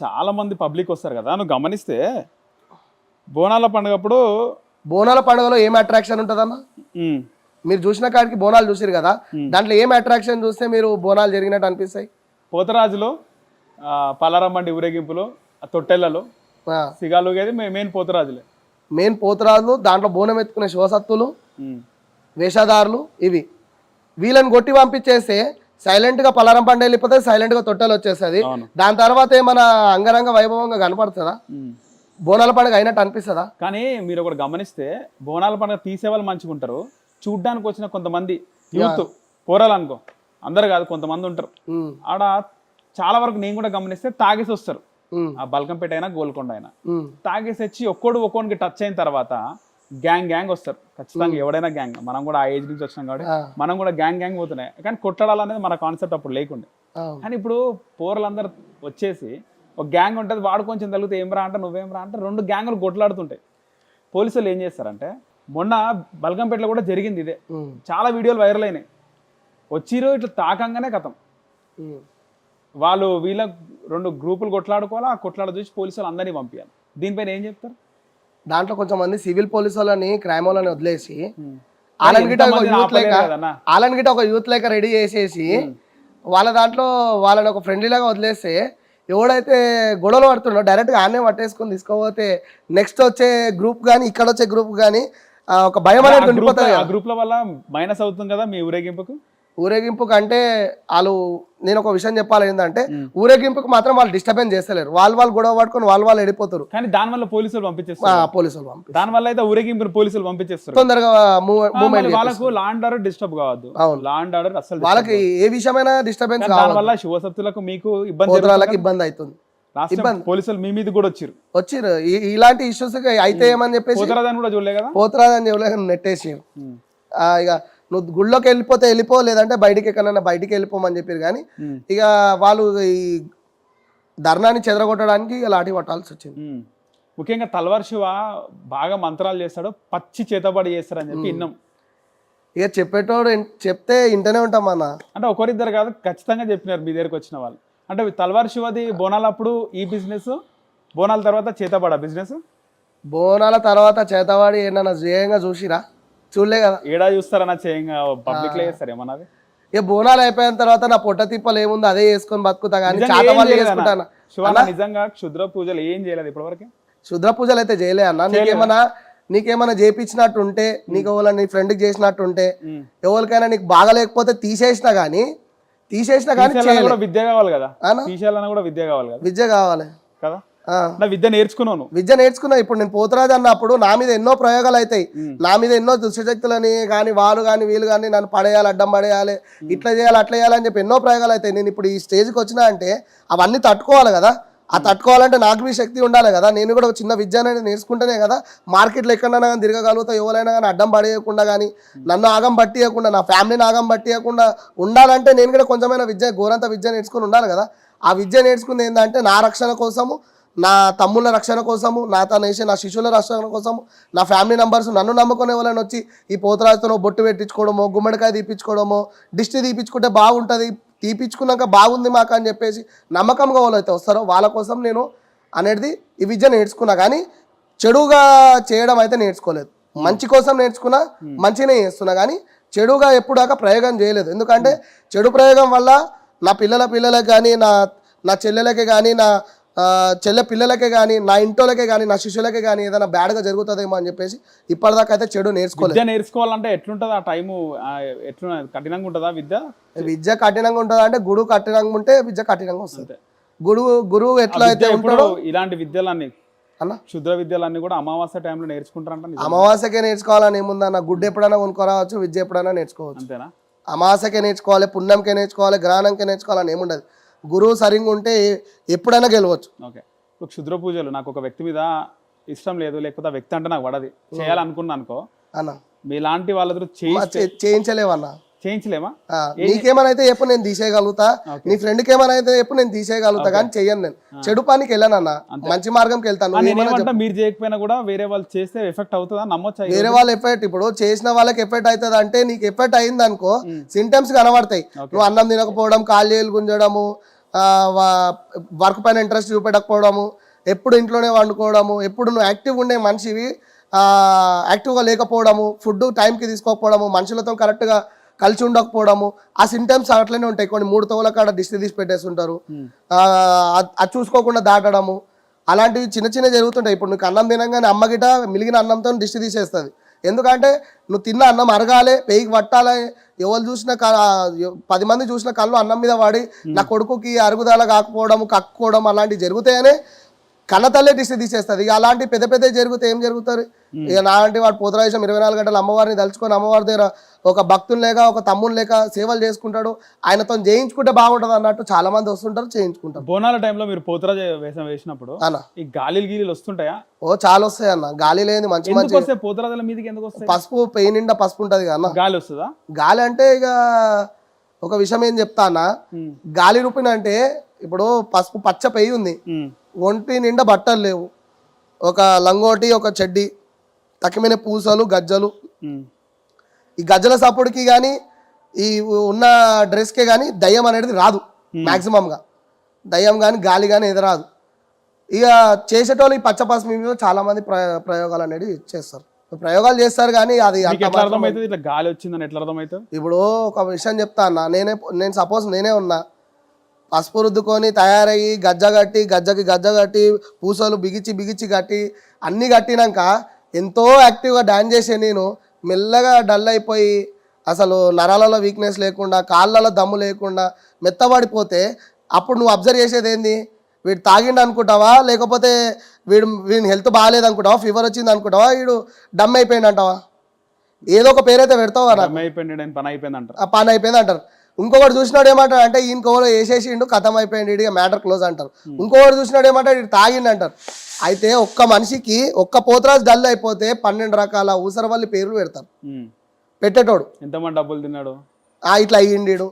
చాలా మంది పబ్లిక్ వస్తారు కదా నువ్వు గమనిస్తే బోనాల పండుగప్పుడు బోనాల పండుగలో ఏం అట్రాక్షన్ ఉంటుందన్న మీరు చూసిన కాడికి బోనాలు చూసారు కదా దాంట్లో ఏం అట్రాక్షన్ చూస్తే మీరు బోనాలు జరిగినట్టు అనిపిస్తాయి? పోతరాజులో పలారమ్మండి ఊరేగింపులో ఆ తొట్టెళ్ళలో సిగాలుగేది మెయిన్ పోతరాజులే. మెయిన్ పోతురాజులు దాంట్లో బోనం ఎత్తుకునే శివసత్తులు వేషధారులు ఇవి. వీళ్ళని కొట్టి పంపించేస్తే సైలెంట్గా పలారం పండుగ వెళ్ళిపోతే సైలెంట్గా తొట్టెలు వచ్చేస్తుంది. దాని తర్వాత ఏమైనా అంగరంగ వైభవంగా కనపడుతుందా. బోనాల పండుగ అయినట్టు అనిపిస్తుందా? కానీ మీరు ఒకటి గమనిస్తే బోనాల పండుగ తీసేవాళ్ళు మంచిగా ఉంటారు. చూడ్డానికి వచ్చిన కొంతమంది యూత్ పోరాలు అనుకో అందరు కాదు కొంతమంది ఉంటారు. ఆడ చాలా వరకు నేను కూడా గమనిస్తే తాగేసి వస్తారు. ఆ బల్కంపేట అయినా గోల్కొండ అయినా. తాగేసి వచ్చి ఒక్కోడు ఒక్కోడికి టచ్ అయిన తర్వాత గ్యాంగ్ గ్యాంగ్ వస్తారు. ఖచ్చితంగా ఎవడైనా గ్యాంగ్ మనం కూడా ఆ ఏజ్ నుంచి వచ్చినాం కాబట్టి మనం కూడా గ్యాంగ్ గ్యాంగ్ పోతున్నాయి. కానీ కొట్టడాలు అనేది మన కాన్సెప్ట్ అప్పుడు లేకుండే. కానీ ఇప్పుడు పోరలందరూ వచ్చేసి ఒక గ్యాంగ్ ఉంటుంది వాడు కొంచెం తగిలితే ఏం రా అంటే నువ్వేం రా అంటే రెండు గ్యాంగులు కొట్లాడుతుంటాయి. పోలీసులు ఏం చేస్తారంటే మొన్న బల్గంపేటలో కూడా జరిగింది ఇదే. ఉమ్, చాలా వీడియోలు వైరల్ అయినాయి. వచ్చిరు ఇట్లా తాకంగానే కథం. ఉమ్. వాళ్ళు వీళ్ళ రెండు గ్రూపులు కొట్లాడుకోవాలా ఆ కొట్లాడ చూసి పోలీసులు అందరినీ పంపించాలి దీనిపైన ఏం చెప్తారు? దాంట్లో కొంచెం మంది సివిల్ పోలీసు వాళ్ళని క్రైమ్ వాళ్ళని వదిలేసి గిట్ట ఒక యూత్ లేక గిట్ట ఒక యూత్ లేక రెడీ చేసేసి వాళ్ళ దాంట్లో వాళ్ళని ఒక ఫ్రెండ్లీ లాగా వదిలేస్తే ఎవడైతే గొడవలు పడుతుండో డైరెక్ట్గా ఆనే పట్టేసుకొని తీసుకోపోతే నెక్స్ట్ వచ్చే గ్రూప్ కానీ ఇక్కడ వచ్చే గ్రూప్ కానీ ఒక భయం అనేది ఉండిపోతుంది గ్రూప్ల వల్ల మైనస్ అవుతుంది కదా మీ ఊరేగింపుకు? ఊరేగింపు కంటే వాళ్ళు నేను ఒక విషయం చెప్పాలి ఏంటంటే ఊరేగింపుకు మాత్రం వాళ్ళు డిస్టర్బెన్స్ చేస్తలేరు. వాళ్ళు వాళ్ళు గొడవ పట్టుకొని వాళ్ళు వాళ్ళు వెళ్ళిపోతారు. కానీ దానివల్ల పోలీసులు ఆ, పంపించేస్తారు పోలీసులు పంపి దానివల్ల అయితే ఊరేగింపుని పోలీసులు పంపించేస్తారు. తొందరగా మూవ్మెంట్ వాళ్ళకు లాండ్ ఆర్డర్ డిస్టర్బ్ కావద్దు. అవును. లాండ్ ఆర్డర్ అసలు వాళ్ళకి ఏ విషయమైనా డిస్టర్బెన్స్ కానీ దానివల్ల శివసత్తులకు మీకు ఇబ్బంది ఇబ్బంది అవుతుంది. పోలీసులు మీ మీద కూడా వచ్చారు. వచ్చిర్రు ఈ- ఇలాంటి ఇష్యూస్ అయితే ఏమని చెప్పేసి పోతరాదని కూడా చూడలే కదా? పోతురాదని చెప్పలేక నెట్టేసి. ఇక నువ్వు గుళ్ళోకి వెళ్ళిపోతే వెళ్ళిపో లేదంటే బయటికి ఎక్కడైనా బయటికి వెళ్ళిపోమని చెప్పారు. కానీ. ఇక వాళ్ళు ఈ ధర్నాన్ని చెదరగొట్టడానికి ఇక లాఠీ పట్టాల్సి వచ్చింది. ముఖ్యంగా తల్వార్ శివ బాగా మంత్రాలు చేస్తాడు పచ్చి చేతబడి చేస్తారని చెప్పి విన్నాం ఇక చెప్పేటోడు చెప్తే ఇంటనే ఉంటాం అన్న. అంటే ఒకరిద్దరు కాదు ఖచ్చితంగా చెప్పినారు మీ దగ్గరికి వచ్చిన వాళ్ళు. అంటే తల్వార్ శివది బోనాలు అప్పుడు ఈ బిజినెస్ బోనాల తర్వాత చేతబడ బిజినెస్? బోనాల తర్వాత చేతవాడి ఏమన్నా జయంగా చూసిరా? చూడలే కదా. ఏడా చూస్తారన్న చేయంగా పబ్లిక్లో చేస్తారు ఏమన్నది ఇక బోనాలు అయిపోయిన తర్వాత నా పొట్ట తిప్పలు ఏముంది అదే వేసుకొని బతుకుతా కానీ. చేసుకుంటాను శివ నిజంగా క్షుద్ర పూజలు ఏం చేయలేదు ఇప్పటివరకు? శుద్ర పూజలు అయితే చేయలే అన్న. నీకేమన్నా నీకేమన్నా చేపించినట్టు ఉంటే నీకు ఎవరైనా నీ ఫ్రెండ్కి చేసినట్టు ఉంటే. ఎవరికైనా నీకు బాగా లేకపోతే తీసేసినా కానీ తీసేసినా కానీ విద్య కావాలి కదా? తీసేయాలన్నా కూడా విద్య కావాలి కదా? విద్య కావాలి. కదా. నా విద్య నేర్చుకున్నావు నువ్వు విద్య నేర్చుకున్నా. ఇప్పుడు నేను పోతురాజు అన్నప్పుడు నా మీద ఎన్నో ప్రయోగాలు అవుతాయి నా మీద ఎన్నో దుష్టశక్తులని కానీ వాళ్ళు కానీ వీళ్ళు కానీ నన్ను పడేయాలి అడ్డం పడేయాలి ఇట్లా చేయాలి అట్లా చేయాలి అని చెప్పి ఎన్నో ప్రయోగాలు అవుతాయి నేను ఇప్పుడు ఈ స్టేజ్కి వచ్చినా అంటే అవన్నీ తట్టుకోవాలి కదా. ఆ తట్టుకోవాలంటే నాకు మీ శక్తి ఉండాలి కదా. నేను కూడా ఒక చిన్న విద్య అనేది నేర్చుకుంటేనే కదా. మార్కెట్లో ఎక్కడైనా కానీ తిరగగలుగుతా ఎవరైనా కానీ అడ్డం పడేయకుండా కానీ నన్ను ఆగం పట్టియకుండా నా ఫ్యామిలీని ఆగం పట్టియకుండా ఉండాలంటే నేను కూడా కొంచెమైనా విద్య ఘోరంత విద్య నేర్చుకుని ఉండాలి కదా. ఆ విద్య నేర్చుకుంది ఏంటంటే నా రక్షణ కోసము నా తమ్ముళ్ళ రక్షణ కోసము నా తన వేసే నా శిష్యుల రక్షణ కోసము నా ఫ్యామిలీ మెంబర్స్ నన్ను నమ్ముకునే వాళ్ళని వచ్చి ఈ పోతరాజుతో బొట్టు పెట్టించుకోవడమో గుమ్మడికాయ తీపించుకోవడమో దిష్టి తీపించుకుంటే బాగుంటుంది తీపించుకున్నాక బాగుంది మాకు అని చెప్పేసి నమ్మకంగా వాళ్ళు అయితే వస్తారో వాళ్ళ కోసం నేను అనేది ఈ విద్య నేర్చుకున్నా. కానీ చెడుగా చేయడం అయితే నేర్చుకోలేదు. మంచి కోసం నేర్చుకున్నా మంచినే చేస్తున్నా. కానీ చెడుగా ఎప్పుడు దాకా ప్రయోగం చేయలేదు. ఎందుకంటే చెడు ప్రయోగం వల్ల నా పిల్లల పిల్లలకు కానీ నా నా చెల్లెలకే కానీ నా చెల్లె పిల్లలకే కానీ నా ఇంటోలకే కానీ నా శిష్యులకే కానీ ఏదైనా బ్యాడ్గా జరుగుతుందేమో అని చెప్పేసి ఇప్పటిదాకా అయితే చెడు నేర్చుకోలేదు. విద్య నేర్చుకోవాలంటే ఎట్లుంటది ఆ టైము? ఎట్లా కఠినంగా ఉంటుందా విద్య? విద్య కఠినంగా ఉంటుందా అంటే గురువు కఠినంగా ఉంటే విద్య కఠినంగా వస్తుంది. గురువు గురువు ఎట్లా అయితే ఉంటాడో ఇలాంటి విద్యలన్నీ అన్న? క్షుద్ర విద్యలన్నీ కూడా అమావాస్య టైంలో నేర్చుకుంటారంట. అమావాస్యకే నేర్చుకోవాలని ఏముందన్న? గుడ్డు ఎప్పుడైనా కొనుక్కోరావచ్చు విద్య ఎప్పుడైనా నేర్చుకోవచ్చు. అంతేనా? అమావాస్యకే నేర్చుకోవాలి పుణ్యంకే నేర్చుకోవాలి గ్రహణంకే నేర్చుకోవాలని ఏముండదు. గురువు సరిగ్గా ఉంటే ఎప్పుడైనా గెలవచ్చు. ఓకే. ఇప్పుడు క్షుద్ర పూజలు. నాకు ఒక వ్యక్తి మీద ఇష్టం లేదు లేకపోతే ఆ వ్యక్తి అంటే నాకు పడది. చేయాలనుకున్నా అనుకో అన్న. మీలాంటి మా చే- చేయించలేవన్న చేయించలేమా? నీకేమైనా అయితే ఎప్పుడు నేను తీసేయగలుగుతా. నీ ఫ్రెండ్కి ఏమైనా అయితే ఎప్పుడు నేను తీసేయగలుగుతా కానీ చెయ్యను నేను. చెడు పనికి వెళ్ళానన్న మంచి మార్గంకి వెళ్తాను మీరు చేయకపోయినా కూడా వేరే వాళ్ళు చేస్తే ఎఫెక్ట్ అవుతుందా నమ్మొచ్చా వేరే వాళ్ళ ఎఫెక్ట్ ఇప్పుడు చేసిన వాళ్ళకి ఎఫెక్ట్ అవుతుంది అంటే నీకు ఎఫెక్ట్ అయింది అనుకో సింటమ్స్ కనబడతాయి. నువ్వు అన్నం తినకపోవడం కాళ్ళు గుంజడము వర్క్ పైన ఇంట్రెస్ట్ చూపెట్టకపోవడము ఎప్పుడు ఇంట్లోనే వండుకోవడము ఎప్పుడు నువ్వు యాక్టివ్ ఉండే మనిషివి యాక్టివ్గా లేకపోవడము ఫుడ్ టైంకి తీసుకోకపోవడము మనుషులతో కరెక్ట్గా కలిసి ఉండకపోవడము. ఆ సింటమ్స్ అట్లనే ఉంటాయి. కొన్ని మూడు తోల కాడ దిష్టి తీసి పెట్టేస్తుంటారు. అది- చూసుకోకుండా దాటడము. అలాంటివి చిన్న చిన్న జరుగుతుంటాయి. ఇప్పుడు నీకు అన్నం తినగానే అమ్మ గిట మిలిగిన అన్నంతో దిష్టి తీసేస్తుంది. ఎందుకంటే నువ్వు తిన్న అన్నం అరగాలి పేయికి పట్టాలి. ఎవరు చూసిన పది మంది చూసిన కళ్ళు అన్నం మీద వాడి నా కొడుకుకి అరుగుదల కాకపోవడం కక్కుకోవడం అలాంటివి జరుగుతాయనే కన్న తల్లే దిష్టి తీసేస్తుంది. ఇక అలాంటి పెద్ద పెద్ద జరిగితే ఏం జరుగుతుంది ఇక నాలాంటి వాడు పోతరాజం ఇరవై నాలుగు గంటలు అమ్మవారిని తలుచుకొని అమ్మవారి దగ్గర ఒక భక్తులు లేక ఒక తమ్ముడు లేక సేవలు చేసుకుంటాడు. ఆయనతో చేయించుకుంటే బాగుంటుంది అన్నట్టు చాలా మంది వస్తుంటారు చేయించుకుంటారు. బోనాల టైంలో మీరు పోతురాజ వేషం వేసినప్పుడు అన్న. ఈ గాలిలు గీలీలు వస్తుంటాయా? ఓ చాలా వస్తాయి అన్న. గాలి లేని మంచి మంచి పోతురాజుల మీదకి ఎందుకు వస్తాయి? పసుపు పెయి నిండా పసుపు ఉంటుంది కదా అన్న. గాలి వస్తుందా? గాలి అంటే ఇక ఒక విషయం ఏం చెప్తా అన్న. గాలి రూపిన అంటే ఇప్పుడు పసుపు పచ్చ పెయి ఉంది. ఒంటి నిండా బట్టలు లేవు. ఒక లంగోటి ఒక చెడ్డి. తక్కిమైన పూసలు గజ్జలు. ఈ గజ్జల సపోర్ట్కి కానీ ఈ ఉన్న డ్రెస్కే కానీ దయ్యం అనేది రాదు మ్యాక్సిమంగా దయ్యం కానీ గాలి కానీ ఏది రాదు. ఇక చేసేటోళ్ళు ఈ పచ్చ పసుపు మీద చాలా మంది ప్రయో- ప్రయోగాలు అనేది చేస్తారు. ప్రయోగాలు చేస్తారు కానీ అది ఇట్లా గాలి వచ్చిందని ఎట్లా అర్థమవుతుంది ఇప్పుడు ఒక విషయం చెప్తా అన్న. నేనే నేను సపోజ్ నేనే ఉన్నా. పసుపు రుద్దుకొని తయారయ్యి గజ్జ కట్టి గజ్జకి గజ్జ కట్టి పూసలు బిగిచి బిగిచి కట్టి అన్నీ కట్టినాక ఎంతో యాక్టివ్గా డాన్స్ చేసే నేను మెల్లగా డల్ అయిపోయి అసలు నరాలలో వీక్నెస్ లేకుండా కాళ్ళలో దమ్ము లేకుండా మెత్తబడిపోతే అప్పుడు నువ్వు అబ్జర్వ్ చేసేది ఏంది? వీడు తాగిండు అనుకుంటావా? లేకపోతే వీడు వీడి హెల్త్ బాగాలేదు అనుకుంటావా? ఫీవర్ వచ్చింది అనుకుంటావా? వీడు డమ్ అయిపోయింది అంటావా? ఏదో ఒక పేరైతే పెడతావా అయిపోయింది పని అయిపోయింది అంటారు. ఆ పని అయిపోయింది అంటారు. ఇంకొకటి చూసినాడు ఏమంటారు అంటే ఈయన కోలో వేసేసిండు కథం అయిపోయింది ఇక మ్యాటర్ క్లోజ్ అంటారు. ఇంకొకటి చూసినాడు ఏమంటారు ఇటు తాగిండు అంటారు. అయితే ఒక్క మనిషికి ఒక్క పోతరాజు డల్ అయిపోతే పన్నెండు రకాల ఊసరవల్లి పేర్లు పెడతారు. పెట్టేటోడు. ఎంతమంది డబ్బులు తిన్నాడు? ఆ ఇట్లా అయ్యిండు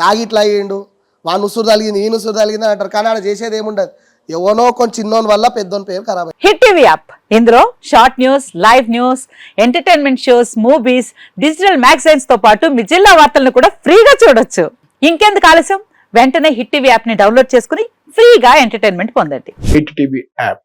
తాగి ఇట్లా అయ్యిండు. వాని ఉసురు తలిగింది ఈ ఉసురు తలిగింది అని అంటారు. కానీ ఆడ చేసేది ఏముండదు. ఎవనో కొంచెం చిన్నోని వల్ల పెద్దోని పేరు ఖరాబ్. Hit TV app. ఇందులో short news live news entertainment shows movies digital మ్యాగజైన్స్తో పాటు మీ జిల్లా వార్తలను కూడా ఫ్రీగా చూడొచ్చు. ఇంకెందుకు ఆలస్యం? వెంటనే హిట్ టీవీ యాప్ని డౌన్లోడ్ చేసుకుని ఫ్రీగా ఎంటర్టైన్మెంట్ పొందండి. Hit TV app.